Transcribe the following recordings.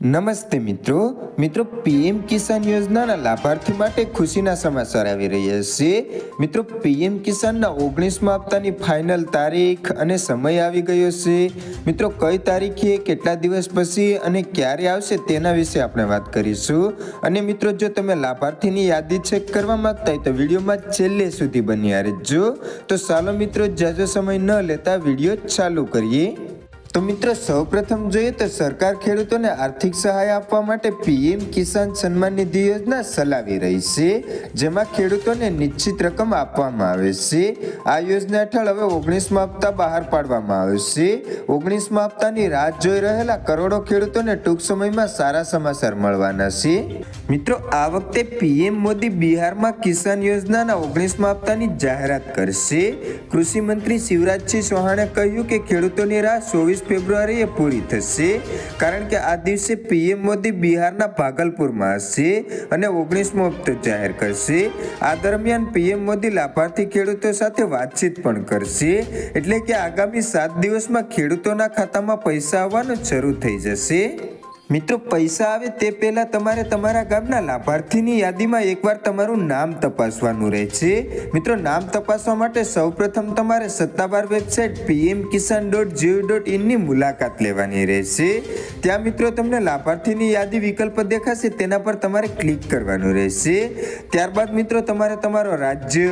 નમસ્તે મિત્રો. મિત્રો, પીએમ કિસાન યોજનાના લાભાર્થી માટે ખુશીના સમાચાર આવી રહ્યા છે. મિત્રો, પીએમ કિસાનના ઓગણીસમાં હપ્તાની ફાઇનલ તારીખ અને સમય આવી ગયો છે. મિત્રો, કઈ તારીખે, કેટલા દિવસ પછી અને ક્યારે આવશે તેના વિશે આપણે વાત કરીશું. અને મિત્રો, જો તમે લાભાર્થીની યાદી ચેક કરવા માંગતા હોય તો વિડીયોમાં છેલ્લે સુધી બન્યા રહેજો. તો ચાલો મિત્રો જાજો સમય ન લેતા વીડિયો ચાલુ કરીએ. તો મિત્રો, સૌપ્રથમ જોઈએ તો સરકાર ખેડૂતોને આર્થિક સહાય આપવા માટે પીએમ કિસાન સન્માન નિધિ યોજના ચલાવી રહી છે, જેમાં ખેડૂતોને નિશ્ચિત રકમ આપવામાં આવે છે. આ યોજના હેઠળ હવે ઓગણીસમા હપ્તા બહાર પાડવામાં આવે છે. ઓગણીસમા હપ્તાની રાહ જોઈ રહેલા કરોડો ખેડૂતોને ટૂંક સમયમાં સારા સમાચાર મળવાના છે. મિત્રો, આ વખતે પીએમ મોદી બિહારમાં કિસાન યોજનાના ઓગણીસમા હપ્તાની જાહેરાત કરશે. કૃષિ મંત્રી શિવરાજસિંહ ચૌહાણે કહ્યું કે ખેડૂતોની રાહ ચોવીસ ફેબ્રુઆરીએ પૂરી થશે. કારણ કે આ દિવસે પીએમ મોદી બિહારના ભાગલપુરમાં હશે અને ઓગણીસમો હપ્તો જાહેર કરશે. આ દરમિયાન પીએમ મોદી લાભાર્થી ખેડૂતો સાથે વાતચીત પણ કરશે. એટલે કે આગામી સાત દિવસમાં ખેડૂતોના ખાતામાં પૈસા આવવાનું શરૂ થઈ જશે. મિત્રો, પૈસા આવે તે પહેલાં તમારે તમારા ગામના લાભાર્થીની યાદીમાં એકવાર તમારું નામ તપાસવાનું રહેશે. મિત્રો, નામ તપાસવા માટે સૌપ્રથમ તમારે સત્તાવાર website PM Kisan dot G O dot ઇનની મુલાકાત લેવાની રહેશે. ત્યાં મિત્રો, તમને લાભાર્થીની યાદી વિકલ્પ દેખાશે, તેના પર તમારે ક્લિક કરવાનું રહેશે. ત્યારબાદ મિત્રો, તમારે તમારો રાજ્ય,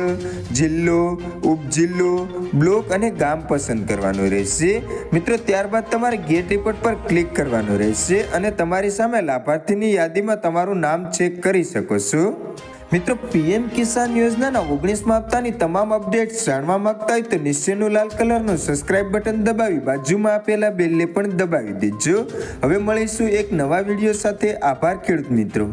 જિલ્લો, ઉપજિલ્લો, બ્લોક અને ગામ પસંદ કરવાનું રહેશે. મિત્રો, ત્યારબાદ તમારે ગેટ રિપોર્ટ પર ક્લિક કરવાનું રહેશે અને તમારી સામે લાભાર્થીની યાદીમાં તમારું નામ ચેક કરી શકો છો. મિત્રો, પીએમ કિસાન યોજનાના ઓગણીસમાં હપ્તાની તમામ અપડેટ્સ જાણવા માંગતા હોય તો નિશ્ચયનું લાલ કલરનું સબસ્ક્રાઇબ બટન દબાવી બાજુમાં આપેલા બેલને પણ દબાવી દેજો. હવે મળીશું એક નવા વીડિયો સાથે. આભાર ખેડૂત મિત્રો.